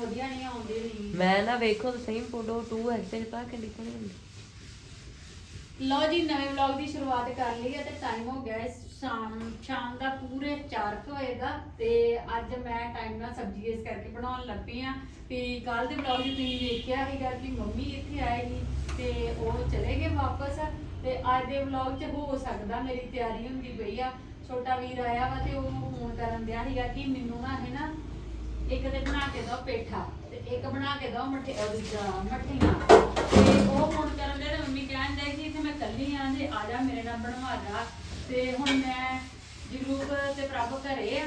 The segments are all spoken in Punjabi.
ਵਧੀਆ ਨਹੀਂ ਆਉਂਦੀ ਨਹੀਂ ਮੈਂ ਨਾ ਵੇਖੋ ਤਾਂ ਸਹੀ ਫੋਟੋ 2 ਐਕਸਲ ਪਾ ਕੇ ਨਿਕਲ ਜਾਂਦੀ ਲਓ ਜੀ ਨਵੇਂ ਵਲੌਗ ਦੀ ਸ਼ੁਰੂਆਤ ਕਰ ਲਈ ਹੈ ਤੇ ਟਾਈਮ ਹੋ ਗਿਆ ਹੈ ਸ਼ਾਮ ਸ਼ਾਮ ਦਾ ਪੂਰੇ 4 ਹੋਏਗਾ ਤੇ ਅੱਜ ਮੈਂ ਟਾਈਮ ਨਾਲ ਸਬਜ਼ੀ ਇਸ ਕਰਕੇ ਬਣਾਉਣ ਲੱਗ ਆ ਵੀ ਕੱਲ ਦੇ ਵਲੌਗ 'ਚ ਤੁਸੀਂ ਵੇਖਿਆ ਸੀਗਾ ਕਿ ਮੰਮੀ ਇੱਥੇ ਆਏਗੀ ਤੇ ਉਹ ਚਲੇ ਗਏ ਵਾਪਸ ਤੇ ਅੱਜ ਦੇ ਵਲੌਗ 'ਚ ਹੋ ਸਕਦਾ ਮੇਰੀ ਤਿਆਰੀ ਹੁੰਦੀ ਪਈ ਆ। ਛੋਟਾ ਵੀਰ ਆਇਆ ਵਾ ਤੇ ਉਹ ਫੋਨ ਕਰਨ ਦਿਆ ਸੀਗਾ ਕਿ ਮੈਨੂੰ ਨਾ ਹੈ ਨਾ ਇੱਕ ਤੇ ਬਣਾ ਕੇ ਦੋ ਪੇਠਾ ਤੇ ਇੱਕ ਬਣਾ ਕੇ ਦੋ ਮਠੇ ਉਹ ਤੇ ਉਹ ਹੁਣ ਕਰਨ ਦੇ ਤੇ ਮੰਮੀ ਕਹਿੰਦੇ ਕਿ ਇੱਥੇ ਮੈਂ ਕੱਲੀ ਆਂ ਤੇ ਆ ਜਾ, ਮੇਰੇ ਨਾਲ ਬਣਵਾ ਜਾ। ਤੇ ਹੁਣ ਮੈਂ ਜਰੂਰ ਤੇ ਪ੍ਰਭ ਘਰੇ ਆ।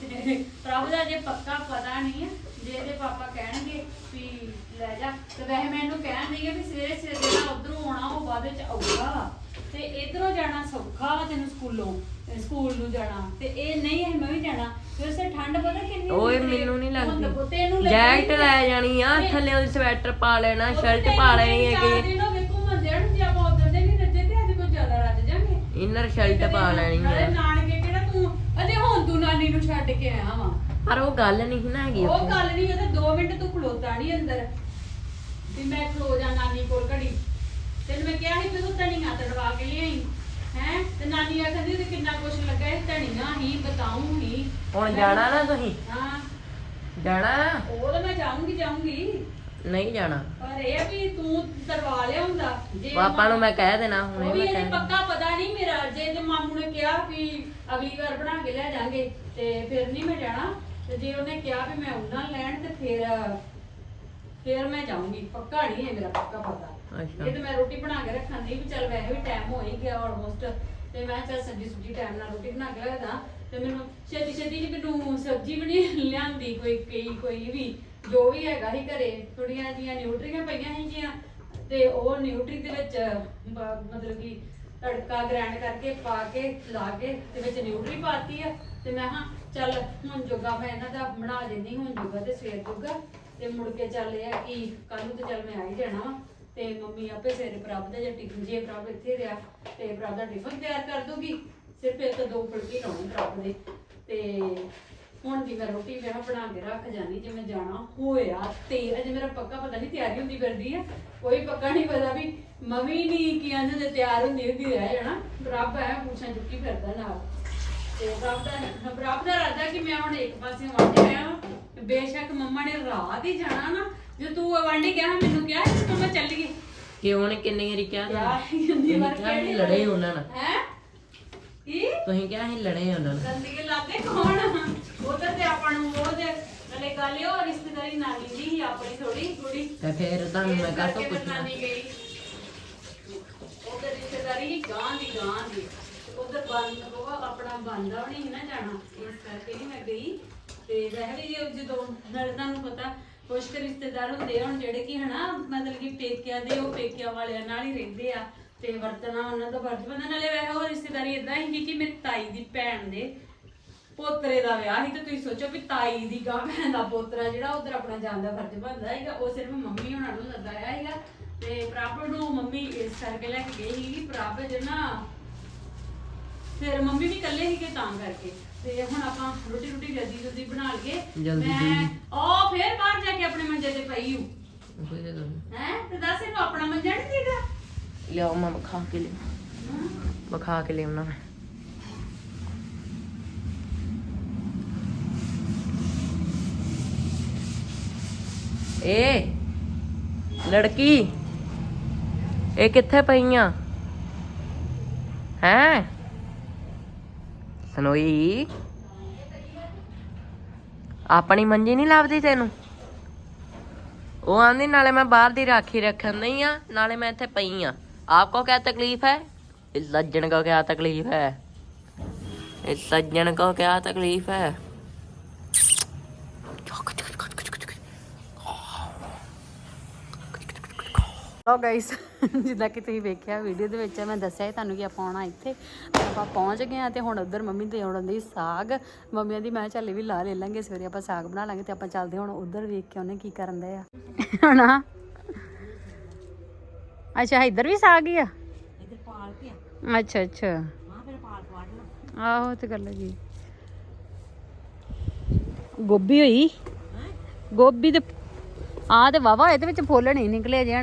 ਤੇ ਪ੍ਰਭ ਦਾ ਜੇ ਪੱਕਾ ਪਤਾ ਨਹੀਂ ਹੈ ਜੇ ਇਹਦੇ ਪਾਪਾ ਕਹਿਣਗੇ ਵੀ ਲੈ ਜਾ, ਤੇ ਵੈਸੇ ਮੈਂ ਇਹਨੂੰ ਕਹਿਣ ਨਹੀਂ ਵੀ ਸਵੇਰੇ ਸਵੇਰੇ ਜਿਹੜਾ ਉਧਰੋਂ ਆਉਣਾ, ਉਹ ਬਾਅਦ ਵਿੱਚ ਆਊਗਾ। ਤੇ ਇਧਰੋਂ ਜਾਣਾ ਸੌਖਾ ਵਾ ਤੈਨੂੰ ਸਕੂਲੋਂ ਸਕੂਲ ਨੂੰ ਜਾਣਾ। ਤੇ ਇਹ ਨਹੀਂ ਹੈ ਮੈਂ ਵੀ ਜਾਣਾ। ਫਿਰ ਉਸੇ ਠੰਡ ਪਤਾ ਕਿੰਨੀ ਓਏ ਹੁੰਦੀ ਹੈ? ਮੈਨੂੰ ਨਹੀਂ ਹੁਣ ਤਾਂ ਲੱਗਦੀ। ਜੈਕਟ ਲੈ ਜਾਣੀ ਆ ਥੱਲੇ ਉਹਦੀ ਸਵੈਟਰ ਪਾ ਲੈਣਾ ਸ਼ਰਟ ਪਾ ਲੈਣੀ ਹੈ ਕਿ ਦਿਨ ਹੋ ਗਏ ਘੁੰਮਣ ਜਾਣ ਜੇ ਆਪਾਂ ਉਧਰ ਦੇ ਨਹੀਂ ਰੱਜੇ ਤੇ ਅੱਜ ਕੋਈ ਜ਼ਿਆਦਾ ਰੱਜ ਜਾਗੇ ਇਨਰ ਸ਼ਰਟ ਪਾ ਲੈਣੀ ਆ। ਨਾਨਕੇ ਕਿਹੜਾ ਤੂੰ ਅਜੇ ਹੁਣ ਤੂੰ ਨਾਨੀ ਨੂੰ ਛੱਡ ਕੇ ਆਇਆ ਵਾ। ਪਰ ਉਹ ਗੱਲ ਨਹੀਂ ਨਾ ਹੈਗੀ ਉਹ ਉੱਥੇ। ਗੱਲ ਨਹੀਂ ਉਹ ਤਾਂ 2 ਮਿੰਟ ਤੂੰ ਖਲੋਤਾ ਨਹੀਂ ਅੰਦਰ। ਵੀ ਮੈਂ ਖਲੋ ਜਾ ਨਾਨੀ ਕੋਲ ਘੜੀ। ਤੈਨੂੰ ਮੈਂ ਕਿਹਾ ਸੀ ਵੀ ਤੂੰ ਧਨੀਆ ਤੜਵਾ ਕੇ ਲਿਆਈ। ਹੈ? ਤੇ ਨਾਨੀ ਆਖਦੀ ਤੇ ਕਿੰਨਾ ਕੁਛ ਲੱਗਾ ਇਹ ਧਨੀਆ ਹੀ ਬਤਾਉਂ ਹੀ। ਹੁਣ ਜਾਣਾ ਨਾ ਤੁਸੀਂ? ਹਾਂ। ਜਾਣਾ? ਉਹ ਤਾਂ ਮੈਂ ਜਾਊਂਗੀ ਜਾਊਂਗੀ। ਨਹੀਂ ਜਾਣਾ। ਪਰ ਇਹ ਆ ਵੀ ਤੂੰ ਤਰਵਾ ਲਿਆਉਂਦਾ ਜੇ ਪਾਪਾ ਨੂੰ ਮੈਂ ਕਹਿ ਦੇਣਾ ਹੁਣੇ ਉਹ ਵੀ ਮੈਂ ਕਹਿ ਪੱਕਾ ਪਤਾ ਨਹੀਂ ਮੇਰਾ ਜੇ ਤੇ ਮਾਮੂ ਨੇ ਕਿਹਾ ਵੀ ਅਗਲੀ ਵਾਰ ਬਣਾ ਕੇ ਲੈ ਜਾਾਂਗੇ ਤੇ ਫਿਰ ਨਹੀਂ ਮੈਂ ਜਾਣਾ। ਤੇ ਜੇ ਉਹਨੇ ਕਿਹਾ ਵੀ ਮੈਂ ਉਹਨਾਂ ਲੈਣ ਤੇ ਫਿਰ ਫਿਰ ਮੈਂ ਜਾਊਂਗੀ। ਪੱਕਾ ਨਹੀਂ ਹੈ ਮੇਰਾ ਪੱਕਾ ਪਤਾ। ਅੱਛਾ। ਇਹ ਤੇ ਮੈਂ ਰੋਟੀ ਬਣਾ ਕੇ ਰੱਖਾਂ ਦੀ ਵੀ ਚੱਲ ਵੈਸੇ ਵੀ ਟਾਈਮ ਹੋ ਹੀ ਗਿਆ ਆਲਮੋਸਟ ਤੇ ਮੈਂ ਚੱਲ ਸਬਜੀ ਸੁਬਜੀ ਟਾਈਮ ਨਾਲ ਰੋਟੀ ਬਣਾ ਕੇ ਰੱਖਦਾ। ਤੇ ਮੈਨੂੰ ਛੇਤੀ ਛੇਤੀ ਜੀ ਮੈਨੂੰ ਸਬਜੀ ਵੀ ਨਹੀਂ ਲਿਆਂਦੀ ਕੋਈ, ਕਈ, ਕੋਈ ਵੀ। ਜੋ ਵੀ ਹੈਗਾ ਹੀ ਘਰੇ ਥੋੜੀਆਂ ਜੀਆਂ ਨਿਊਟਰੀਆਂ ਪਈਆਂ ਸੀਗੀਆਂ। ਤੇ ਉਹ ਨਿਊਟਰੀ ਦੇ ਵਿੱਚ ਮਤਲਬ ਕਿ ਤੜਕਾ ਗ੍ਰਾਈਂਡ ਕਰਕੇ ਪਾ ਕੇ, ਲਾ ਕੇ ਤੇ ਵਿੱਚ ਨਿਊਟਰੀ ਪਾਤੀ ਆ। ਤੇ ਮੈਂ ਹਾਂ ਚੱਲ ਹੁਣ ਜੋਗਾ ਮੈਂ ਇਹਨਾਂ ਦਾ ਬਣਾ ਦਿੰਦੀ, ਹੁਣ ਜੋਗਾ ਤੇ ਸਵੇਰ ਜੋਗਾ। ਤੇ ਮੁੜ ਕੇ ਚੱਲ ਇਹ ਆ ਕਿ ਕੱਲ ਨੂੰ ਤੇ ਚੱਲ ਮੈਂ ਆ ਹੀ ਜਾਣਾ ਵਾ। ਤੇ ਮੰਮੀ ਆਪੇ ਸਵੇਰੇ ਪ੍ਰਭ ਦਾ ਜੇ ਟਿਫਨ, ਜੇ ਪ੍ਰਭ ਇੱਥੇ ਰਿਹਾ ਤੇ ਪ੍ਰਭ ਦਾ ਟਿਫਨ ਤਿਆਰ ਕਰ ਦੂਗੀ। ਸਿਰਫ ਇੱਕ ਦੋ ਫੁਲਕੇ ਲਾਉਣੇ ਪ੍ਰਭ ਦੇ। ਤੇ ਹੁਣ ਦੀ ਮੈਂ ਰੋਟੀ ਵਿਆਹ ਬਣਾ ਕੇ ਰੱਖ ਜਾਨੀ, ਜੇ ਮੈਂ ਜਾਣਾ ਹੋਇਆ ਤੇ ਅਜੇ ਮੇਰਾ ਪੱਕਾ ਪਤਾ ਨਹੀਂ ਤਿਆਰੀ ਹੁੰਦੀ ਫਿਰਦੀ ਆ। ਕੋਈ ਪੱਕਾ ਨਹੀਂ ਪਤਾ ਵੀ ਮਮੀ ਨਹੀਂ ਕੀ ਆਂਦੇ ਤੇ ਤਿਆਰ ਹੁੰਦੀ ਹੁੰਦੀ ਰਹਿ ਜਾਣਾ। ਪ੍ਰਭ ਐ ਪੁੱਛਾਂ ਚੁੱਕੀ ਫਿਰਦਾ ਨਾਲ। ਤੇ ਪ੍ਰਭ ਦਾ ਪ੍ਰਭ ਦਾ ਰਾਜਾ ਕਿ ਮੈਂ ਹੁਣ ਇੱਕ ਪਾਸੇ ਵਾਂਢੇ ਆਇਆ ਬੇਸ਼ੱਕ ਮੰਮਾ ਨੇ ਰਾਤ ਹੀ ਜਾਣਾ ਨਾ ਜੇ ਤੂੰ ਵਾਂਢੇ ਗਿਆ ਮੈਨੂੰ ਕਿਹਾ ਕਿ ਮੰਮਾ ਚੱਲ ਗਈ। ਕਿਉਂ ਨੇ ਕਿੰਨੀ ਵਾਰੀ ਕਿਹਾ ਯਾਰ ਤੁਹਾਨੂੰ? ਗੰਦੀ ਵਾਰ ਕਿਹਾ ਲੜੇ ਉਹਨਾਂ ਨਾਲ। ਹੈ? ਕੀ? ਤੁਸੀਂ ਕਿਹਾ ਸੀ ਲੜੇ ਉਹਨਾਂ ਨਾਲ। ਗੰਦੀ ਕੇ ਲਾਗੇ ਕੌਣ ਉਧਰ ਤੇ ਆਪਾਂ ਨੂੰ ਉਹ ਦੇ ਨਾਲੇ ਗੱਲ ਇਹ ਉਹ ਰਿਸ਼ਤੇਦਾਰੀ ਨਾਨੀ ਦੀ ਹੀ ਆਪਣੀ ਥੋੜੀ ਥੋੜੀ ਤੇ ਫਿਰ ਤੁਹਾਨੂੰ ਮੈਂ ਕਾਹ ਤੋਂ ਕਰਕੇ ਫਿਰ ਪੁੱਛਣਾ? ਨਾਨੀ ਗਈ। ਉਧਰ ਰਿਸ਼ਤੇਦਾਰੀ ਹੀ ਗਾਂ ਦੀ ਗਾਂ ਦੀ। ਉਧਰ ਬੰਦ ਉਹ ਆਪਣਾ ਬੰਦਾ ਵੀ ਨਹੀਂ ਨਾ ਜਾਣਾ। ਇਸ ਕਰਕੇ ਨਹੀਂ ਮੈਂ ਗਈ। ਤੇ ਵੈਸੇ ਵੀ ਜਦੋਂ ਨਾਲੇ ਤੁਹਾਨੂੰ ਪਤਾ ਕੁਛ ਕੁ ਰਿਸ਼ਤੇਦਾਰ ਹੁੰਦੇ ਹੁਣ ਜਿਹੜੇ ਕਿ ਹਨਾ, ਮਤਲਬ ਕਿ ਪੇਕਿਆਂ ਦੇ, ਉਹ ਪੇਕਿਆਂ ਵਾਲਿਆਂ ਨਾਲ ਹੀ ਰਹਿੰਦੇ ਆ, ਤੇ ਵਰਤਣਾ ਉਹਨਾਂ ਦਾ ਫਰਜ਼ ਬੰਦਾ ਨਾਲੇ ਵੈਸੇ ਉਹ ਰਿਸ਼ਤੇਦਾਰੀ ਇਦਾਂ ਹੀ ਕਿ ਮੇਰੀ ਤਾਈ ਦੀ ਭੈਣ ਦੇ ਪੋਤਰੇ ਦਾ ਵਿਆਹ ਸੀ, ਤੇ ਤੁਸੀਂ ਸੋਚੋ ਵੀ ਤਾਈ ਦੀ ਗਾਂ ਭੈਣ ਦਾ ਪੋਤਰਾ ਜਿਹੜਾ ਉਧਰ ਆਪਣਾ ਜਾਣ ਦਾ ਫਰਜ਼ ਬਣਦਾ ਹੈਗਾ ਉਹ ਸਿਰਫ ਮੰਮੀ ਹੋਣਾ ਨੂੰ ਲਗਾਇਆ ਹੈਗਾ ਤੇ ਪ੍ਰਾਪਰ ਨੂੰ ਮੰਮੀ ਇਸ ਕਰਕੇ ਲੈ ਕੇ ਗਈ ਸੀ ਕਿ ਪ੍ਰਾਪਰ ਜਿਹੜਾ, ਫਿਰ ਮੰਮੀ ਵੀ ਇਕੱਲੇ ਸੀਗੇ ਤਾਂ ਕਰਕੇ। ਤੇ ਹੁਣ ਆਪਾਂ ਰੋਟੀ ਰੋਟੀ ਜਲਦੀ ਜਲਦੀ ਬਣਾ ਲਈਏ। ਜਲਦੀ ਮੈਂ ਜਲਦੀ। ਉਹ ਫਿਰ ਬਾਹਰ ਜਾ ਕੇ ਆਪਣੇ ਮੰਜੇ ਤੇ ਪਈ ਹੂੰ। ਕੋਈ ਦੇ ਦੋ ਹੈ? ਤੇ ਦੱਸ ਇਹਨੂੰ ਆਪਣਾ ਮੰਜਾ ਨਹੀਂ ਸੀਗਾ? ਲਿਆਓ ਮੈਂ ਵਿਖਾ ਕੇ ਲਿਆ ਹਮ? ਵਿਖਾ ਕੇ ਲਿਆਉਣਾ ਮੈਂ। ਏ ਲੜਕੀ ਇਹ ਕਿੱਥੇ ਪਈਆਂ? ਹੈ? ਸਨੋਈ ਆਪਣੀ ਮੰਜੀ ਨਹੀਂ ਲੱਭਦੀ ਤੈਨੂੰ? ਉਹ ਆਂਦੀ, ਨਾਲੇ ਮੈਂ ਬਾਹਰ ਦੀ ਰਾਖੀ ਰੱਖਣ ਨਹੀਂ ਆ, ਨਾਲੇ ਮੈਂ ਇੱਥੇ ਪਈ ਆ। ਆਪਕੋ ਕਿਆ ਤਕਲੀਫ ਹੈ? ਇਸ ਸੱਜਣ ਕੋ ਕਿਆ ਤਕਲੀਫ ਹੈ? ਇਸ ਸੱਜਣ ਕੋ ਕਿਆ ਤਕਲੀਫ ਹੈ? ਲੋ ਗਾਇਸ ਜਿੱਦਾਂ ਕਿ ਤੁਸੀਂ ਵੇਖਿਆ ਵੀਡੀਓ ਦੇ ਵਿੱਚ ਮੈਂ ਦੱਸਿਆ ਹੀ ਤੁਹਾਨੂੰ ਕਿ ਆਪਾਂ ਆਉਣਾ ਇੱਥੇ। ਆਪਾਂ ਪਹੁੰਚ ਗਏ ਆ ਤੇ ਹੁਣ ਉਧਰ ਮੰਮੀ ਤੇ ਹੁਣ ਦੀ ਸਾਗ। ਮੰਮੀ ਦੀ ਮੈਂ ਚੱਲੇ ਵੀ ਲਾ ਲੈ ਲਾਂਗੇ ਸਵੇਰੇ ਆਪਾਂ ਸਾਗ ਬਣਾ ਲਾਂਗੇ ਤੇ ਆਪਾਂ ਚੱਲਦੇ ਹੁਣ ਉਧਰ ਵੇਖ ਕੇ ਉਹਨੇ ਕੀ ਕਰਨ ਦੇ ਆ। ਹਣਾ ਅੱਛਾ ਇੱਧਰ ਵੀ ਸਾਗ ਹੀ ਆ? ਇੱਧਰ ਪਾਲਕ ਆ ਅੱਛਾ ਅੱਛਾ। ਹਾਂ ਫਿਰ ਪਾਲਕ ਵਾਟ ਆਹੋ ਤੇ ਗੱਲ ਜੀ ਗੋਭੀ ਹੋਈ? ਗੋਭੀ ਤੇ ਆ ਤੇ ਵਾਵਾ ਇਹਦੇ ਵਿੱਚ ਫੁੱਲ ਨਹੀਂ ਨਿਕਲੇ ਜੇ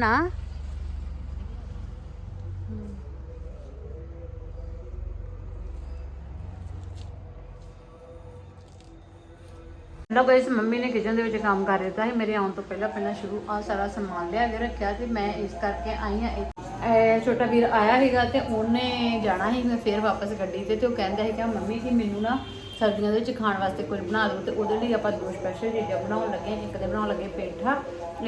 ਲੋਕ ਇਸ ਮੰਮੀ ਨੇ ਕਿਚਨ ਦੇ ਵਿੱਚ ਕੰਮ ਕਰ ਦਿੱਤਾ ਸੀ। ਮੇਰੇ ਆਉਣ ਤੋਂ ਪਹਿਲਾਂ ਪਹਿਲਾਂ ਸ਼ੁਰੂ ਆ ਸਾਰਾ ਸਮਾਨ ਲਿਆ ਕੇ ਰੱਖਿਆ ਤੇ ਮੈਂ ਇਸ ਕਰਕੇ ਆਈ ਆ ਛੋਟਾ ਵੀਰ ਆਇਆ ਸੀਗਾ ਤੇ ਉਹਨੇ ਜਾਣਾ ਸੀ ਮੈਂ ਫੇਰ ਵਾਪਸ ਗੱਡੀ ਤੇ ਤੇ ਉਹ ਕਹਿੰਦਾ ਸੀ ਕਿ ਮੰਮੀ ਜੀ ਮੈਨੂੰ ਨਾ ਸਰਦੀਆਂ ਦੇ ਵਿੱਚ ਖਾਣ ਵਾਸਤੇ ਕੁਝ ਬਣਾ ਦਿਓ ਤੇ ਉਹਦੇ ਲਈ ਆਪਾਂ ਦੋ ਸਪੈਸ਼ਲ ਚੀਜ਼ਾਂ ਬਣਾਉਣ ਲੱਗੇ ਇੱਕ ਤੇ ਬਣਾਉਣ ਲੱਗੇ ਪੇਠਾ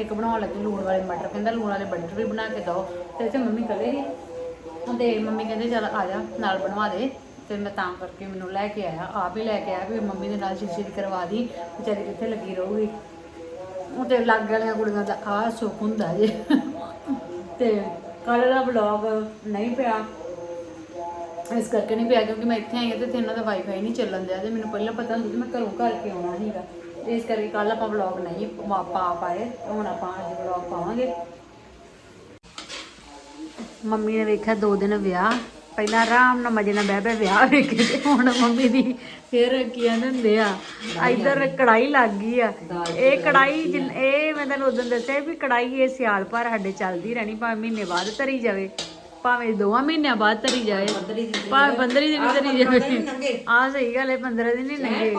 ਇੱਕ ਬਣਾਉਣ ਲੱਗੇ ਲੂਣ ਵਾਲੇ ਮਟਰ। ਕਹਿੰਦਾ ਲੂਣ ਵਾਲੇ ਮਟਰ ਵੀ ਬਣਾ ਕੇ ਦਿਓ। ਤੇ ਇੱਥੇ ਮੰਮੀ ਕਲੇ ਸੀ ਤੇ ਮੰਮੀ ਕਹਿੰਦੇ ਚੱਲ ਆ ਜਾ, ਨਾਲ ਬਣਵਾ ਦੇ। ਤੇ ਮੈਂ ਤਾਂ ਕਰਕੇ ਮੈਨੂੰ ਲੈ ਕੇ ਆਇਆ, ਆਪ ਹੀ ਲੈ ਕੇ ਆਇਆ ਵੀ ਮੰਮੀ ਦੇ ਨਾਲ ਸ਼ੀਸ਼ੇ ਦੀ ਕਰਵਾ ਦੀ, ਵਿਚਾਰੀ ਕਿੱਥੇ ਲੱਗੀ ਰਹੂਗੀ। ਉਹ ਤੇ ਲੱਗ ਵਾਲੀਆਂ ਕੁੜੀਆਂ ਦਾ ਆ ਸੁੱਖ ਹੁੰਦਾ ਜੇ। ਤੇ ਕੱਲ ਦਾ ਵਲੌਗ ਨਹੀਂ ਪਿਆ। ਇਸ ਕਰਕੇ ਨਹੀਂ ਪਿਆ ਕਿਉਂਕਿ ਮੈਂ ਇੱਥੇ ਆਈ ਹਾਂ ਤੇ ਇੱਥੇ ਇਹਨਾਂ ਦਾ ਵਾਈਫਾਈ ਨਹੀਂ ਚੱਲਣ ਦਿਆ ਤੇ ਮੈਨੂੰ ਪਹਿਲਾਂ ਪਤਾ ਹੁੰਦਾ ਮੈਂ ਘਰੋਂ ਘਰ ਕੇ ਆਉਣਾ ਸੀਗਾ। ਇਸ ਕਰਕੇ ਕੱਲ ਆਪਾਂ ਵਲੌਗ ਨਹੀਂ ਪਾ ਪਾਏ। ਹੁਣ ਆਪਾਂ ਅੱਜ ਵਲੌਗ ਪਾਵਾਂਗੇ। ਮੰਮੀ ਨੇ ਵੇਖਿਆ ਦੋ ਦਿਨ ਵਿਆਹ। ਪਹਿਲਾਂ ਆਰਾਮ ਨਾਲ ਮਜੇ ਨਾਲ ਬਹਿ ਬਹਿ ਵਿਆਹ ਵੇਖੇ ਤੇ ਹੁਣ ਮੰਮੀ ਦੀ ਫੇਰ ਕੀ ਹੁੰਦੇ ਆ। ਇਧਰ ਕੜਾਈ ਲੱਗ ਗਈ ਆ। ਇਹ ਕੜਾਈ ਇਹ ਮੈਂ ਤੁਹਾਨੂੰ ਉਦੋਂ ਦੱਸਿਆ ਵੀ ਕੜਾਈ ਇਹ ਸਿਆਲ ਭਰ ਸਾਡੇ ਚੱਲਦੀ ਰਹਿਣੀ ਭਾਵੇਂ ਮਹੀਨੇ ਬਾਅਦ ਧਰੀ ਜਾਵੇ ਭਾਵੇਂ ਦੋਵਾਂ ਮਹੀਨਿਆਂ ਬਾਅਦ ਧਰੀ ਜਾਵੇ ਭਾਵੇਂ 15 ਦਿਨ ਧਰੀ ਜਾਵੇ। ਆ ਸਹੀ ਗੱਲ ਹੈ 15 ਦਿਨ ਹੀ ਲੰਗੇ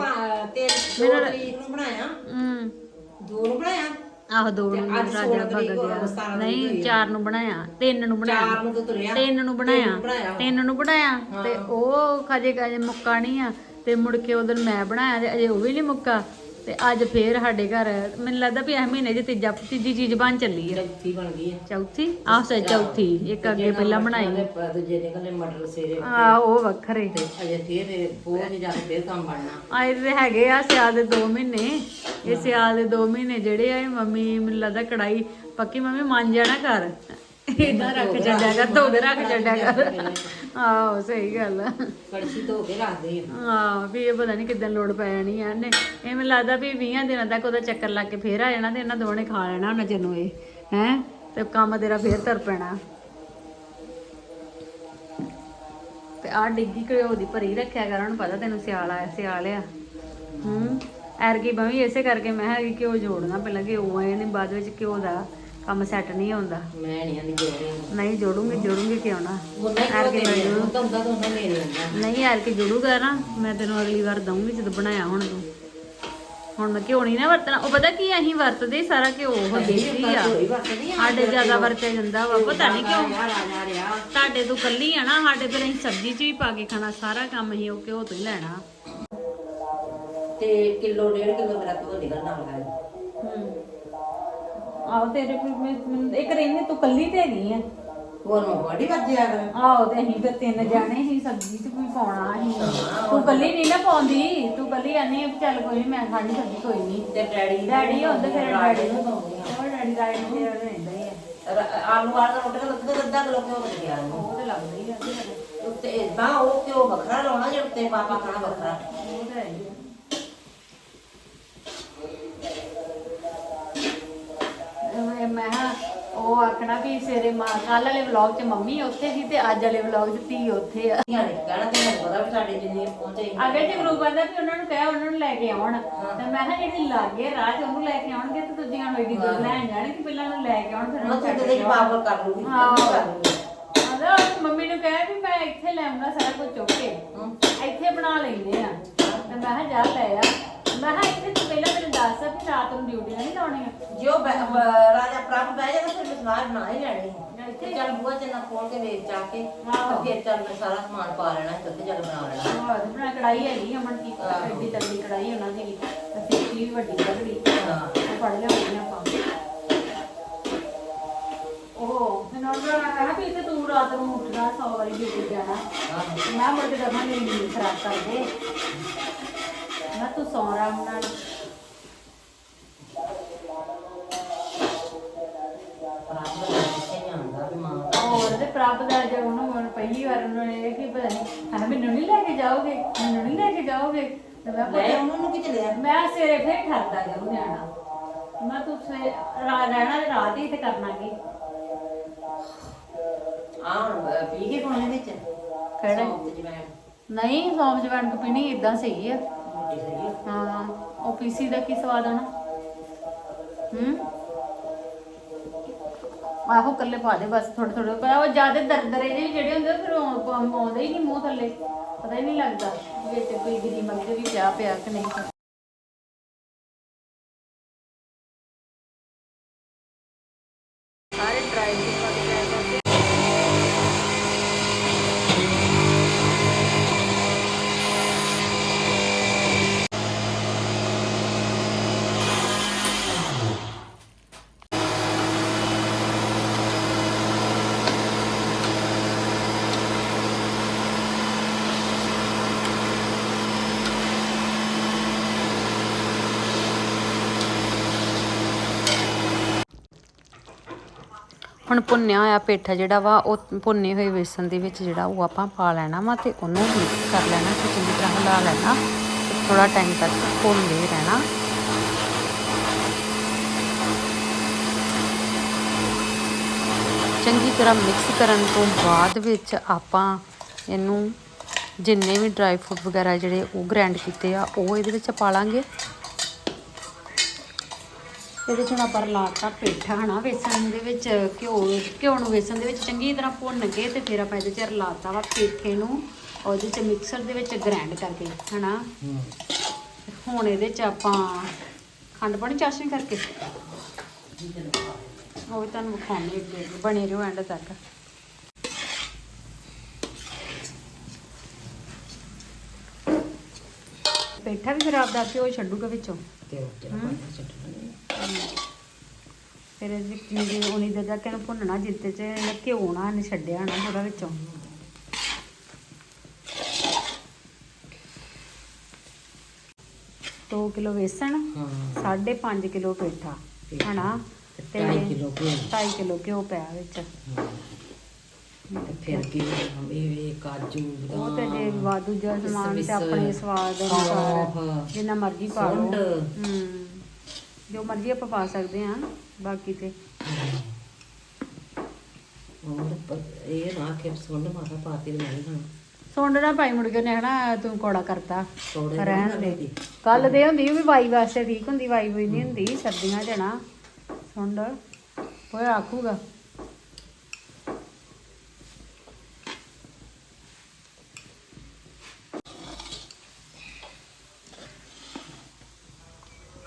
ਤੇ ਦੋ ਤਰੀਕ ਨੂੰ ਬਣਾਇਆ। ਹੂੰ। ਦੋ ਨੂੰ ਬਣਾਇਆ। ਆਹ ਦੋ ਨੂੰ ਰਾਜਾ ਸੋਲਾਂ ਭਗ ਤਰੀਕ ਨੂੰ ਗਿਆ ਨਹੀਂ ਚਾਰ ਨੂੰ ਬਣਾਇਆ ਤਿੰਨ ਨੂੰ ਬਣਾਇਆ। ਚਾਰ ਨੂੰ ਤਾਂ ਤੁਰਿਆ। ਤਿੰਨ ਨੂੰ ਬਣਾਇਆ। ਤਿੰਨ ਨੂੰ ਬਣਾਇਆ। ਤੇ ਉਹ ਖਜੇ ਖਜੇ ਮੁੱਕਾ ਨਹੀਂ ਆ। ਤੇ ਮੁੜ ਕੇ ਉਦੋਂ ਮੈਂ ਬਣਾਇਆ ਤੇ ਅਜੇ ਉਹ ਵੀ ਨਹੀਂ ਮੁੱਕਾ। ਤੇ ਅੱਜ ਫੇਰ ਸਾਡੇ ਘਰ ਮੈਨੂੰ ਲੱਗਦਾ ਵੀ ਇਹ ਮਹੀਨੇ 'ਚ ਤੀਜਾ ਤੀਜੀ ਚੀਜ਼ ਬਣ ਚੱਲੀ ਆ। ਚੌਥੀ ਬਣ ਗਈ ਹੈ ਚੌਥੀ? ਆਹ ਸੇ ਚੌਥੀ ਇੱਕ ਅੱਗੇ ਪਹਿਲਾਂ ਬਣਾਈ। ਦੂਜੇ ਨਿਕਲੇ ਮਟਰ ਸੇਰੇ ਆ ਉਹ ਵੱਖਰੇ। ਤੇ ਅਜੇ ਫੇਰ ਇਹ ਫੋਨ ਜਾ ਕੇ ਫੇਰ ਕੰਮ ਬਣਨਾ। ਆਏ ਤੇ ਹੈਗੇ ਆ ਸਿਆਲ ਦੇ 2 ਮਹੀਨੇ। ਇਹ ਸਿਆਲ ਦੇ 2 ਮਹੀਨੇ ਜਿਹੜੇ ਆ ਇਹ ਮੰਮੀ ਮੈਨੂੰ ਲੱਗਦਾ ਕੜਾਈ ਪੱਕੀ ਮੰਮੀ ਮੰਨ ਜਾਣਾ ਕਰ ਇਦਾਂ ਰੱਖ ਛੱਡਿਆ ਕਰ ਧੋ ਕੇ ਰੱਖ ਛੱਡਿਆ ਕਰ। ਆਹੋ ਸਹੀ ਗੱਲ ਆ। ਕੜਛੀ ਧੋ ਕੇ ਰੱਖਦੇ ਆ ਹਾਂ ਵੀ ਇਹ ਪਤਾ ਨਹੀਂ ਕਿਦਾਂ ਲੋੜ ਪੈ ਜਾਣੀ ਆ। ਇਹਨੇ ਇਹ ਮੈਨੂੰ ਲੱਗਦਾ ਵੀ 20 ਦਿਨਾਂ ਤੱਕ ਉਹਦਾ ਚੱਕਰ ਲੱਗ ਕੇ ਫੇਰ ਆ ਜਾਣਾ ਤੇ ਇਹਨਾਂ ਦੋਵਾਂ ਨੇ ਖਾ ਲੈਣਾ ਉਹਨਾਂ ਚਿਰ ਨੂੰ ਇਹ ਹੈ? ਤੇ ਕੰਮ ਤੇਰਾ ਫੇਰ ਤਰ ਪੈਣਾ। ਤੇ ਆ ਡਿੱਗੀ ਘਿਓ ਦੀ ਭਰੀ ਰੱਖਿਆ ਕਰ ਉਹਨੂੰ ਪਤਾ ਤੈਨੂੰ ਸਿਆਲ ਆਇਆ ਸਿਆਲ ਆ। ਹੂੰ? ਐਰਗੀ ਬਵੀ ਇਸੇ ਕਰਕੇ ਮੈਂ ਕਿਹਾ ਕਿ ਘਿਓ ਜੋੜਨਾ ਪਹਿਲਾਂ ਘਿਓ ਆਏ ਨੇ ਬਾਅਦ ਵਿੱਚ ਘਿਓ ਦਾ। ਕੰਮ ਸੈੱਟ ਨਹੀਂ ਹੁੰਦਾ ਮੈਂ ਨਹੀਂ ਆਂਦੀ ਜੋੜੇ ਨਹੀਂ ਜੋੜੂੰਗੀ ਜੋੜੂੰਗੀ ਕਿਉਂ ਨਾ? ਉਹਨਾਂ ਹੀ ਮੈਂ ਜੋੜੂ ਹੁੰਦਾ ਹੁੰਦਾ ਤਾਂ ਉਹਨਾਂ ਮੇਰੇ ਹੁੰਦਾ ਨਹੀਂ ਯਾਰ ਕਿ ਜੁੜੂਗਾ ਨਾ ਮੈਂ ਤੈਨੂੰ ਅਗਲੀ ਵਾਰ ਦਊਂਗੀ ਜਦੋਂ ਬਣਾਇਆ ਹੁਣ ਤੂੰ। ਹੁਣ ਮੈਂ ਘਿਓ ਨਹੀਂ ਨਾ ਵਰਤਣਾ। ਉਹ ਪਤਾ ਕੀ ਅਸੀਂ ਵਰਤਦੇ ਸਾਰਾ ਘਿਓ ਉਹ ਦੇਸੀ ਆ। ਸਾਡੇ ਜ਼ਿਆਦਾ ਵਰਤਿਆ ਜਾਂਦਾ ਵਾ ਪਤਾ ਨਹੀਂ ਕਿਉਂ। ਤੁਹਾਡੇ ਤੋਂ ਕੱਲੀ ਆ ਨਾ ਸਾਡੇ ਫਿਰ ਅਸੀਂ ਸਬਜ਼ੀ 'ਚ ਵੀ ਪਾ ਕੇ ਖਾਣਾ ਸਾਰਾ ਕੰਮ ਅਸੀਂ ਉਹ ਘਿਓ ਤੋਂ ਹੀ ਲੈਣਾ। ਤੇ ਕਿਲੋ ਡੇਢ ਕਿਲੋ ਮੇਰਾ ਘਿਓ ਨਿਕਲ ਨਾਲ ਗੱਲ ਹੂੰ ਆਹੋ ਤੇਰੇ ਕੋਲ ਮੈਂ ਇੱਕ ਰਹਿਨੇ ਤੂੰ ਕੱਲੀ ਤੇ ਹੈਗੀ ਆ। ਹੋਰ ਮੈਂ ਬੜੀ ਵੱਜਿਆ ਕਰ। ਆਹੋ ਤੇ ਅਸੀਂ ਫਿਰ ਤਿੰਨ ਜਾਣੇ ਸੀ ਸਬਜ਼ੀ 'ਚ ਕੋਈ ਪਾਉਣਾ ਸੀ। ਤੂੰ ਕੱਲੀ ਨਹੀਂ ਨਾ ਪਾਉਂਦੀ ਤੂੰ ਕੱਲੀ ਆਨੀ ਚੱਲ ਕੋਈ ਨੀ, ਮੈਂ ਖਾਣੀ ਸਬਜ਼ੀ ਕੋਈ ਨਹੀਂ ਤੇ ਡੈਡੀ ਡੈਡੀ ਹੁੰਦੇ ਫਿਰ ਡੈਡੀ ਨੂੰ ਪਾਉਂਦੀ ਆ। ਹੋਰ ਡੈਡੀ ਦਾ ਇਹਨੂੰ ਤੇ ਰਹਿੰਦਾ ਹੀ ਹੈ ਰ- ਆਲੂ ਵਾਲਾ ਰੋਟੀ ਦਾ ਦੁੱਧ ਅੱਧਾ ਕਿਲੋ ਘਿਓ ਲੱਗ ਗਿਆ ਉਹਨੂੰ ਉਹ ਤੇ ਲੱਗਦਾ ਹੀ ਰਹਿੰਦਾ ਹੈ ਉੱਤੇ ਇਦਾਂ ਉਹ ਘਿਓ ਵੱਖਰਾ ਲਾਉਣਾ ਜੇ ਉੱਤੇ ਪਾਪਾ ਖਾਣਾ ਵੱਖਰਾ? ਉਹ ਤਾਂ ਹੈ ਹੀ ਹੈ ਮੈਂ ਕਿਹਾ ਉਹ ਆਖਣਾ ਵੀ ਸਵੇਰੇ ਮਾਂ ਕੱਲ ਵਾਲੇ ਵਲੌਗ 'ਚ ਮੰਮੀ ਉੱਥੇ ਸੀ ਤੇ ਅੱਜ ਵਾਲੇ ਵਲੌਗ 'ਚ ਧੀ ਉੱਥੇ ਆ। ਧੀਆਂ ਨੇ ਕਹਿਣਾ ਤੇ ਮੈਨੂੰ ਪਤਾ ਵੀ ਸਾਡੇ ਜਿੰਨੀ ਪਹੁੰਚੇ ਅਗਰ ਜੇ ਗਰੁੱਪ ਆਂਦਾ ਵੀ ਉਹਨਾਂ ਨੂੰ ਕਹਿ ਉਹਨਾਂ ਨੂੰ ਲੈ ਕੇ ਆਉਣ। ਤੇ ਮੈਂ ਕਿਹਾ ਜਿਹੜੀ ਲਾਗੇ ਰਾਹ 'ਚ ਉਹਨੂੰ ਲੈ ਕੇ ਆਉਣਗੇ ਤੇ ਦੂਜੀਆਂ ਨੂੰ ਏਡੀ ਦੂਰ ਲੈਣ ਜਾਣਗੇ ਪਹਿਲਾਂ ਉਹਨੂੰ ਲੈ ਕੇ ਆਉਣ ਫਿਰ ਉਹਨਾਂ ਤੋਂ ਛੱਡ ਤੇ ਕੇ ਆਉਣ। ਜਵਾਬ ਕਰ ਲੂਗੀ ਹਾਂ। ਕਰ ਲੂਗੀ ਆਂਦਾ ਮੰਮੀ ਨੂੰ ਕਹਿ ਵੀ ਮੈਂ ਇੱਥੇ ਲੈ ਆਉਂਦਾ ਸਾਰਾ ਕੁਝ ਚੁੱਕ ਕੇ। ਇੱਥੇ ਬਣਾ ਲੈਂਦੇ ਆ। ਤੇ ਮੈਂ ਕਿਹਾ ਜਾ ਲੈ ਆ। ਮੈਂ ਕਿਹਾ ਇੱਥੇ ਤੂੰ ਪਹਿਲਾਂ ਮੈਨੂੰ ਦੱਸ ਵੀ ਰਾਤ ਨੂੰ ਡਿਊਟੀ ਨਹੀਂ ਲਾਉਣੀ ਆ। ਜੋ ਬੈ- ਬ- ਰਾਜਾ ਪ੍ਰਭ ਬਹਿ ਜਾਣਾ ਫਿਰ ਵਿਸਵਾਰ ਬਣਾ ਹੀ ਲੈਣੀ ਤੇ ਚੱਲ ਬੂਹਾ ਚ ਨਾ ਖੋਲ ਕੇ ਵੇਚ ਚਾ ਕੇ ਆਹੋ। ਤੇ ਫਿਰ ਚੱਲ ਮੈਂ ਸਾਰਾ ਸਮਾਨ ਪਾ ਲੈਣਾ ਤੇ ਉੱਥੇ ਚੱਲ ਬਣਾ ਲੈਣਾ ਹਾਂ ਤੇ ਬਣਾ ਕੜਾਈ ਹੈਗੀ ਅਮਨ ਕੀ ਐਡੀ ਤੱਲੀ ਕੜਾਈ ਉਹਨਾਂ ਦੀ ਫਿਰ ਵੀ ਵੱਡੀ ਤਗੜੀ ਹਾਂ। ਉਹ ਫੜ ਲਿਆਉਂਦੇ ਆਪਾਂ। ਉਹ ਮੈਨੂੰ ਉਹਨਾਂ ਕਹਾ ਵੀ ਇੱਥੇ ਤੂੰ ਰਾਤ ਨੂੰ ਉੱਠਦਾ 100 ਵਾਰੀ ਡਿਊਟੀ ਜਾਣਾ। ਆਹੋ। ਮੈਂ ਮੁੜ ਕੇ ਮੇਰੀ ਨੀਂਦ ਖਰਾਬ ਕਰ ਮੈਂ ਤੂੰ ਸੌਂ ਆਰਾਮ ਨਾਲ। ਹੋਰ ਤੇ ਪ੍ਰਭ ਦਾ ਜੇ ਉਹਨੂੰ ਹੁਣ ਪਹਿਲੀ ਵਾਰ ਉਹਨਾਂ ਨੇ ਇਹ ਕੀ ਪਤਾ ਨਹੀਂ ਹਾਂ ਮੈਨੂੰ ਨਹੀਂ ਲੈ ਕੇ ਜਾਓਗੇ ਮੈਨੂੰ ਨਹੀਂ ਲੈ ਕੇ ਜਾਓਗੇ। ਤੇ ਮੈਂ ਪੁੱਛਿਆ, ਉਹਨਾਂ ਨੂੰ ਕਿਤੇ ਲਿਆ ਮੈਂ ਸਵੇਰੇ ਫੇਰ ਠਰਦਾ ਜਾ ਜਾਣਾ ਮੈਂ ਤੂੰ ਸਵੇਰੇ ਰਾ- ਰਹਿਣਾ ਤੇ ਰਾਤ ਹੀ ਤੇ ਕਰਨਾ ਕੀ? ਆ ਹੁਣ ਅਹ, ਪੀ ਕੇ ਪਾਉਣੇ ਵਿੱਚ? ਕਿਹੜੇ? ਸੌਂਫ ਤੇ ਜਵੈਣ ਨਹੀਂ ਸੌਂਫ ਕੋ ਪੀਣੀ ਇਦਾਂ ਸਹੀ ਆ। ਆਹੋ ਕੱਲੇ ਪਾ ਦੇ ਬਸ ਥੋੜੇ ਥੋੜੇ ਪਰ ਜ਼ਿਆਦਾ ਦਰਦਰੇ ਜਿਹੜੇ ਹੁੰਦੇ ਆਉਂਦੇ ਹੀ ਨਹੀਂ ਮੂੰਹ ਥੱਲੇ। ਪਤਾ ਹੀ ਨਹੀਂ ਲੱਗਦਾ ਵਿੱਚ ਕੋਈ ਗਰੀ ਮੰਗਦੇ ਵੀ ਕਿਆ ਪਿਆ ਕਿ ਨਹੀਂ। ਹੁਣ ਭੁੰਨਿਆ ਹੋਇਆ ਪੇਠਾ ਜਿਹੜਾ ਵਾ, ਉਹ ਭੁੰਨੇ ਹੋਏ ਵੇਸਣ ਦੇ ਵਿੱਚ ਜਿਹੜਾ ਉਹ ਆਪਾਂ ਪਾ ਲੈਣਾ ਵਾ ਤੇ ਉਹਨੂੰ ਮਿਕਸ ਕਰ ਲੈਣਾ, ਤੇ ਚੰਗੀ ਤਰ੍ਹਾਂ ਹਿਲਾ ਲੈਣਾ। ਤੇ ਥੋੜਾ ਟਾਈਮ ਤੱਕ ਭੁੰਨਦੇ ਰਹਿਣਾ। ਚੰਗੀ ਤਰ੍ਹਾਂ ਮਿਕਸ ਕਰਨ ਤੋਂ ਬਾਅਦ ਵਿੱਚ ਆਪਾਂ ਇਹਨੂੰ ਜਿੰਨੇ ਵੀ ਡਰਾਈ ਫਰੂਟ ਵਗੈਰਾ ਜਿਹੜੇ ਉਹ ਗ੍ਰਾਈਂਡ ਕੀਤੇ ਆ, ਉਹ ਇਹਦੇ ਵਿੱਚ ਪਾ ਲਾਂਗੇ ਇਹਦੇ ਚ ਹੁਣ ਆਪਾਂ ਲਾਤਾ ਪੇਠਾ ਹਨਾ ਵੇਸਣ ਦੇ ਵਿੱਚ ਘਿਓ ਘਿਓ ਨੂੰ ਵੇਸਣ ਦੇ ਵਿੱਚ ਚੰਗੀ ਤਰ੍ਹਾਂ ਭੁੰਨ ਕੇ ਤੇ ਫਿਰ ਆਪਾਂ ਇਹਦੇ ਚ ਰਲਾਤਾ ਵਾ ਪੇਠੇ ਨੂੰ ਉਹਦੇ ਚ ਮਿਕਸਰ ਦੇ ਵਿੱਚ ਗ੍ਰਾਈਂਡ ਕਰਕੇ ਹਨਾ। ਹੁਣ ਇਹਦੇ ਚ ਆਪਾਂ ਖੰਡ ਪਾਣੀ ਚਾਸ਼ਨੀ ਕਰਕੇ? ਉਹ ਤੁਹਾਨੂੰ ਵਿਖਾਉਣੇ ਅੱਗੇ ਬਣੇ ਰਹੋ ਐਂਡ ਤੱਕ। ਪੇਠਾ ਵੀ ਫਿਰ ਆਪਦਾ ਘਿਓ ਛੱਡੂਗਾ ਵਿੱਚੋਂ? ਤੇ ਉਹ ਪਾਣੀ ਛੱਡਣਾ। ਫਿਰ ਇਹਦੀ ਜਿਹੜੀ ਉਨੀ ਤੱਕ ਇਹਨੂੰ ਭੁੰਨਣਾ ਜਿੱਤੇ ਚ ਘਿਓ ਨਾ ਇਹਨੇ ਛੱਡਿਆ ਨਾ ਥੋੜਾ ਵਿੱਚੋਂ। ਦੋ ਕਿਲੋ ਵੇਸਣ ਹਾਂ। 5.5 ਕਿਲੋ ਪੇਠਾ। ਹਨਾ? ਤੇ ਢਾਈ ਕਿਲੋ ਘਿਓ। 2.5 ਕਿਲੋ ਘਿਓ ਪਿਆ ਵਿੱਚ। ਤੇ ਫਿਰ ਕੀ ਮੇਵੇ ਕਾਜੂ ਉਹ ਤੇ ਜੇ ਵਾਧੂ ਜਿਹਾ ਸਮਾਨ ਤੇ ਆਪਣੇ ਸਵਾਦ ਅਨੁਸਾਰ ਜਿੰਨਾ ਮਰਜ਼ੀ ਪਾ ਲਓ। ਹੂੰ। ਜੋ ਮਰਜ਼ੀ ਆਪਾਂ ਪਾ ਸਕਦੇ ਹਾਂ ਬਾਕੀ ਤੇ। ਹੋਰ ਪ- ਇਹ ਨਾ ਕਿ ਸੁੰਡ ਮਾਤਾ ਪਾਤੀ ਮੈਂ ਨਹੀਂ ਖਾਣਾ। ਸੁੰਡ ਨਾ ਪਾਈ ਮੁੜ ਕੇ ਉਹਨੇ ਹਨਾ ਤੂੰ ਕੋੜਾ ਕਰਤਾ। ਕੋੜੇ ਨਹੀਂ ਰਹਿਣ ਦੇ। ਕੱਲ ਦੇ ਹੁੰਦੀ ਉਹ ਵੀ ਵਾਈ ਵਾਸਤੇ ਠੀਕ ਹੁੰਦੀ ਵਾਈ ਹੋਈ ਨਹੀਂ ਹੁੰਦੀ ਸਰਦੀਆਂ ਚ ਨਾ। ਸੁੰਡ। ਕੋਈ ਆਖੂਗਾ।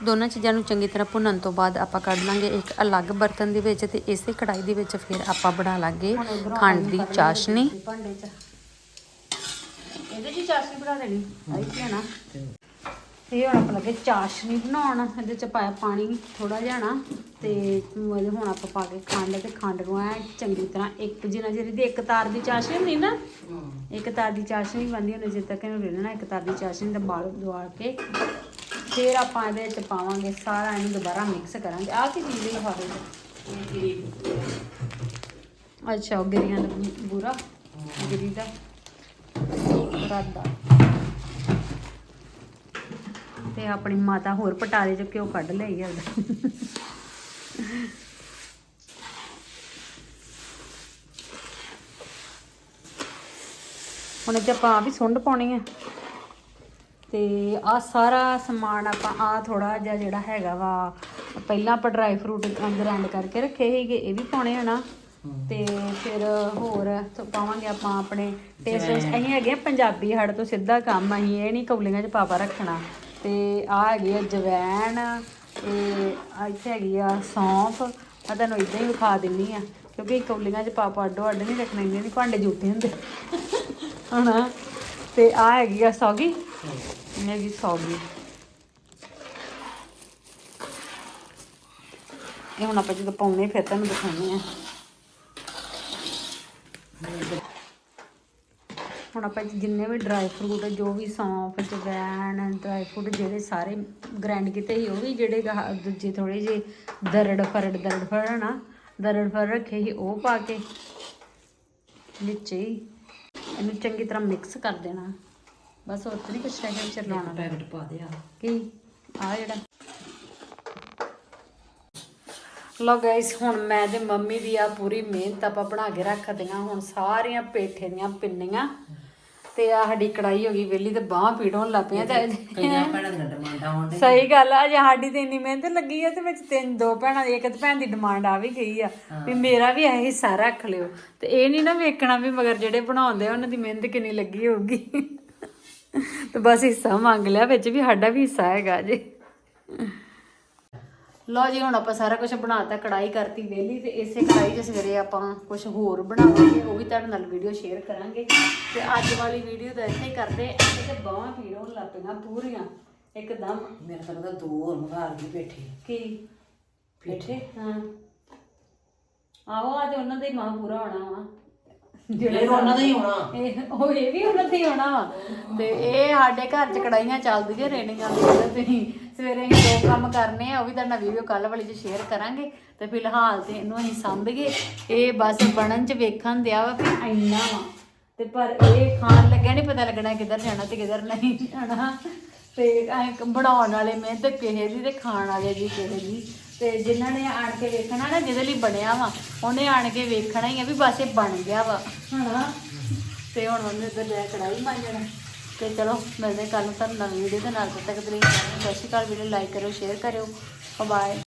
ਦੋਨਾਂ ਚੀਜ਼ਾਂ ਨੂੰ ਚੰਗੀ ਤਰ੍ਹਾਂ ਭੁੰਨਣ ਤੋਂ ਬਾਅਦ ਆਪਾਂ ਕੱਢ ਲਾਂਗੇ ਇੱਕ ਅਲੱਗ ਬਰਤਨ ਦੇ ਵਿੱਚ ਤੇ ਇਸੇ ਕੜਾਈ ਦੇ ਵਿੱਚ ਫਿਰ ਆਪਾਂ ਬਣਾ ਲਾਂਗੇ ਖੰਡ ਦੀ ਚਾਸ਼ਨੀ। ਭਾਂਡੇ 'ਚ। ਇਹਦੇ 'ਚ ਚਾਸ਼ਨੀ ਬਣਾ ਦੇਣੀ ਆਈ ਨਾ। ਇਹ ਹੁਣ ਆਪਾਂ ਲੱਗੇ ਚਾਸ਼ਨੀ ਬਣਾਉਣ। ਇਹਦੇ 'ਚ ਪਾਇਆ ਪਾਣੀ ਥੋੜਾ ਜਿਹਾ ਨਾ। ਤੇ ਇਹਦੇ ਹੁਣ ਆਪਾਂ ਪਾ ਕੇ ਖੰਡ ਤੇ ਖੰਡ ਨੂੰ ਐ ਚੰਗੀ ਤਰ੍ਹਾਂ ਇੱਕ ਜਿੰਨਾ ਜਿਹੜੀ ਦੀ ਇੱਕ ਤਾਰ ਦੀ ਚਾਸ਼ਨੀ ਹੁੰਦੀ ਨਾ ਇੱਕ ਤਾਰ ਦੀ ਚਾਸ਼ਨੀ ਬਣਦੀ ਹੁੰਦੀ ਜਿੱਦ ਤੱਕ ਇਹਨੂੰ ਰਿੰਨਣਾ ਇੱਕ ਤਾਰ ਦੀ ਚਾਸ਼ਨੀ ਦਾ ਬਾਲ ਦਵਾ ਕੇ ਫਿਰ ਆਪਾਂ ਇਹਦੇ ਵਿੱਚ ਪਾਵਾਂਗੇ, ਸਾਰਾ ਇਹਨੂੰ ਦੁਬਾਰਾ ਮਿਕਸ ਕਰਾਂਗੇ। ਆਹ ਕੀ ਚੀਜ਼ ਹੈ? ਲਿਫਾਫੇ ਅੱਛਾ, ਉਹ ਗਰੀਆਂ ਦਾ ਬੂਰਾ, ਗਿਰੀ ਦਾ ਰਾਦਾ। ਤੇ ਆਪਣੀ ਮਾਤਾ ਹੋਰ ਪਟਾਰੇ ਚ ਕਿਉਂ ਕੱਢ ਲਈ ਆ। ਹੁਣ ਤੇ ਆਪਾਂ ਆ ਵੀ ਸੁੰਡ ਪਾਉਣੀ ਆ। ਤੇ ਆ ਸਾਰਾ ਸਮਾਨ ਆਪਾਂ ਆ ਥੋੜਾ ਜਿਹਾ ਜਿਹੜਾ ਹੈਗਾ ਵਾ, ਪਹਿਲਾਂ ਆਪਾਂ ਡਰਾਈ ਫਰੂਟ ਗ੍ਰਾਈਂਡ ਕਰਕੇ ਰੱਖੇ ਸੀਗੇ, ਇਹ ਵੀ ਪਾਉਣੇ ਹਨਾ ਤੇ ਫਿਰ ਹੋਰ ਤੋਂ ਪਾਵਾਂਗੇ ਆਪਾਂ ਆਪਣੇ ਟੇਸਟ ਅਸੀਂ ਹੈਗੇ ਆ ਪੰਜਾਬੀ ਸਾਡੇ ਤੋਂ ਸਿੱਧਾ ਕੰਮ, ਅਸੀਂ ਇਹ ਨਹੀਂ ਕੌਲੀਆਂ 'ਚ ਪਾਪਾ ਰੱਖਣਾ। ਤੇ ਆ ਹੈਗੀ ਆ ਜਵੈਣ, ਤੇ ਇੱਥੇ ਹੈਗੀ ਆ ਸੌਂਫ, ਮੈਂ ਤੁਹਾਨੂੰ ਇਦਾਂ ਹੀ ਵਿਖਾ ਦਿੰਨੀ ਆ। ਕਿਉਂਕਿ ਕੌਲੀਆਂ 'ਚ ਪਾਪਾ ਅੱਡੋ ਅੱਡ ਨਹੀਂ ਰੱਖਣਾ, ਇੰਨੇ ਨਹੀਂ ਭਾਂਡੇ ਜੂਤੇ ਹੁੰਦੇ। ਹਨਾ? ਤੇ ਆ ਹੈਗੀ ਆ ਸੌਗੀ। ਇਹ ਹੈਗੀ ਸੌਗੀ। ਇਹ ਹੁਣ ਆਪਾਂ ਜਦੋਂ ਪਾਉਣੇ, ਫਿਰ ਤੁਹਾਨੂੰ ਦਿਖਾਉਂਦੇ ਆ। ਹੁਣ ਆਪਾਂ ਜਿੰਨੇ ਵੀ ਡਰਾਈ ਫਰੂਟ ਜੋ ਵੀ ਸੌਂਫ, ਜਵੈਣ ਡਰਾਈ ਫਰੂਟ ਜਿਹੜੇ ਸਾਰੇ ਗ੍ਰਾਈਂਡ ਕੀਤੇ ਸੀ, ਉਹ ਵੀ ਜਿਹੜੇ ਦੂਜੇ ਥੋੜੇ ਜਿਹੇ ਦਰੜ ਫਰੜ ਦਰੜ ਫਰੜ ਨਾ ਦਰੜ ਫਰੜ ਰੱਖੇ ਸੀ, ਉਹ ਪਾ ਕੇ, ਵਿੱਚ ਹੀ। ਇਹਨੂੰ ਚੰਗੀ ਤਰ੍ਹਾਂ ਮਿਕਸ ਕਰ ਦੇਣਾ। ਬਸ ਹੋਰ ਤਾਂ ਨਹੀਂ ਕੁਛ ਰਹਿ ਗਿਆ ਵਿੱਚ ਲਾਉਣਾ ਪੈਕਟ ਪਾ ਦੇ ਆ। ਕੀ? ਆ ਜਿਹੜਾ। ਲੋ ਗਾਇਸ ਹੁਣ ਮੈਂ ਤੇ ਮੰਮੀ ਦੀ ਆ ਪੂਰੀ ਮਿਹਨਤ ਆਪਾਂ ਬਣਾ ਕੇ ਰੱਖਦੀਆਂ ਹੁਣ ਸਾਰੀਆਂ ਪੇਠੇ ਦੀਆਂ ਪਿੰਨੀਆਂ। ਤੇ ਆ ਸਾਡੀ ਕੜਾਈ ਹੋ ਗਈ ਵਿਹਲੀ ਤੇ ਬਾਹਾਂ ਪੀੜ ਹੋਣ ਲੱਗ ਪਈਆਂ ਤੇ ਕਈਆਂ ਭੈਣਾਂ ਦੀਆਂ ਡਿਮਾਂਡਾਂ ਹੋਣ ਡਈਆਂ। ਸਹੀ ਗੱਲ ਆ ਜੇ ਸਾਡੀ ਤੇ ਇੰਨੀ ਮਿਹਨਤ ਲੱਗੀ ਆ ਤੇ ਵਿੱਚ ਤਿੰਨ ਦੋ ਭੈਣਾਂ ਦੀ ਇੱਕ ਤੇ ਭੈਣ ਦੀ ਡਿਮਾਂਡ ਆ ਵੀ ਗਈ ਆ। ਵੀ ਮੇਰਾ ਵੀ ਇਹ ਹਿੱਸਾ ਰੱਖ ਲਿਓ। ਤੇ ਇਹ ਨਹੀਂ ਨਾ ਵੇਖਣਾ ਵੀ ਮਗਰ ਜਿਹੜੇ ਬਣਾਉਂਦੇ ਆ ਉਹਨਾਂ ਦੀ ਮਿਹਨਤ ਕਿੰਨੀ ਲੱਗੀ ਹੋਊਗੀ। ਤੇ ਬਸ ਹਿੱਸਾ ਮੰਗ ਲਿਆ ਵਿੱਚ ਵੀ ਸਾਡਾ ਵੀ ਹਿੱਸਾ ਹੈਗਾ ਜੀ ਲਓ ਜੀ ਹੁਣ ਆਪਾਂ ਸਾਰਾ ਕੁਝ ਬਣਾਤਾ ਕੜਾਈ ਕਰਤੀ ਵਿਹਲੀ ਤੇ ਇਸੇ ਕੜਾਈ 'ਚ ਸਵੇਰੇ ਆਪਾਂ ਕੁਝ ਹੋਰ ਬਣਾਵਾਂਗੇ ਉਹ ਵੀ ਤੁਹਾਡੇ ਨਾਲ ਵੀਡੀਓ ਸ਼ੇਅਰ ਕਰਾਂਗੇ। ਤੇ ਅੱਜ ਵਾਲੀ ਵੀਡੀਓ ਤਾਂ ਇੱਥੇ ਹੀ ਕਰਦੇ ਇੱਥੇ ਤੇ ਬਾਹਾਂ ਪੀੜ ਹੋਣ ਲੱਗ ਪਈਆਂ ਪੂਰੀਆਂ ਇੱਕਦਮ। ਮੇਰੇ ਤਾਂ ਲੱਗਦਾ ਦੋ ਹੋਰ ਮੰਗਾ ਲਈ ਬੈਠੇ ਕੀ? ਬੈਠੇ? ਹਾਂ। ਆਹੋ ਆ ਤੇ ਉਹਨਾਂ ਦਾ ਹੀ ਮਾਂ ਪੂਰਾ ਹੋਣਾ ਵਾ। ਫਿਰ ਉਹਨਾਂ ਦਾ ਹੀ ਹੋਣਾ। ਇਹ ਉਹ ਇਹ ਵੀ ਉਹਨਾਂ ਤੇ ਹੀ ਹੋਣਾ ਵਾ। ਤੇ ਇਹ ਸਾਡੇ ਘਰ ਚ ਕੜਾਈਆਂ ਚੱਲਦੀਆਂ ਰਹਿਣੀਆਂ ਤੇ ਤੁਸੀਂ ਸਵੇਰੇ ਅਸੀਂ ਦੋ ਕੰਮ ਕਰਨੇ ਆ, ਉਹ ਵੀ ਤੁਹਾਡਾ ਵੀਡੀਓ ਕੱਲ ਵਾਲੀ ਚ ਸ਼ੇਅਰ ਕਰਾਂਗੇ। ਤੇ ਫਿਲਹਾਲ ਤੇ ਇਹਨੂੰ ਅਸੀਂ ਸੰਭ ਗਏ। ਇਹ ਬਸ ਬਣਨ ਚ ਵੇਖਣ ਦਿਆ ਵਾ ਵੀ ਇੰਨਾ ਵਾ। ਤੇ ਪਰ ਇਹ ਖਾਣ ਲੱਗਿਆ ਨਹੀਂ ਪਤਾ ਲੱਗਣਾ ਕਿੱਧਰ ਜਾਣਾ ਤੇ ਕਿੱਧਰ ਨਹੀਂ ਜਾਣਾ। ਤੇ ਐਂ ਬਣਾਉਣ ਵਾਲੇ ਮਿਹਨਤ ਕਿਸੇ ਦੀ ਤੇ ਖਾਣ ਵਾਲੇ ਦੀ ਕਿਸੇ ਦੀ। ਤੇ ਜਿਨ੍ਹਾਂ ਨੇ ਆਣ ਕੇ ਵੇਖਣਾ ਨਾ, ਜਿਹਦੇ ਲਈ ਬਣਿਆ ਵਾ, ਉਹਨੇ ਆਣ ਕੇ ਵੇਖਣਾ ਹੀ ਆ ਵੀ ਬਸ ਇਹ ਬਣ ਗਿਆ ਵਾ। ਹਨਾ? ਤੇ ਹੁਣ ਉਹਨੇ ਤੇ ਲੈ ਕੜਾਈ ਮਾਂਜਣਾ। ਤੇ ਚਲੋ, ਮਿਲਦੇ ਕੱਲ ਨੂੰ ਤੁਹਾਨੂੰ ਨਵੀਂ ਵੀਡੀਓ ਦੇ ਨਾਲ। ਤਦ ਤੱਕ ਦੇ ਲਈ ਸਤਿ ਸ਼੍ਰੀ ਅਕਾਲ ਵੀਡੀਓ ਲਾਈਕ ਕਰਿਓ ਸ਼ੇਅਰ ਕਰਿਓ। ਬਾਏ